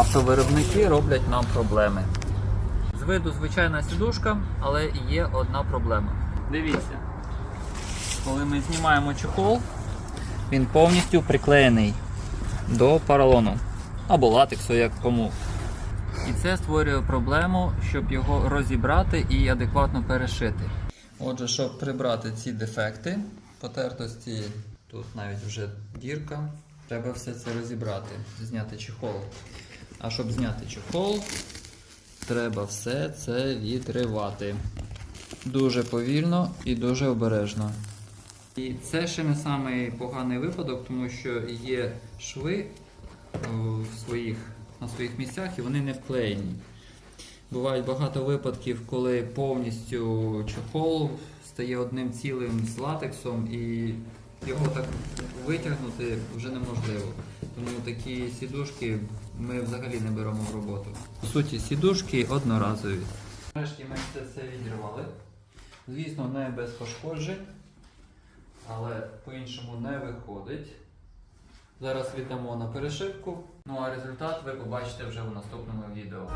автовиробники роблять нам проблеми. З виду звичайна сідушка, але є одна проблема. Дивіться, коли ми знімаємо чехол, він повністю приклеєний до поролону або латексу, як кому. І це створює проблему, щоб його розібрати і адекватно перешити. Отже, щоб прибрати ці дефекти, потертості, тут навіть вже дірка, треба все це розібрати, зняти чехол. А щоб зняти чехол, треба все це відривати. Дуже повільно і дуже обережно. І це ще не самий поганий випадок, тому що є шви в своїх, на своїх місцях і вони не вклеєні. Бувають багато випадків, коли повністю чохол стає одним цілим з латексом і його так витягнути вже неможливо. Тому такі сідушки ми взагалі не беремо в роботу. По суті, сідушки одноразові. Нарешті ми це все відірвали. Звісно, не без пошкоджень, але по-іншому не виходить. Зараз віддамо на перешивку. Ну а результат ви побачите вже у наступному відео.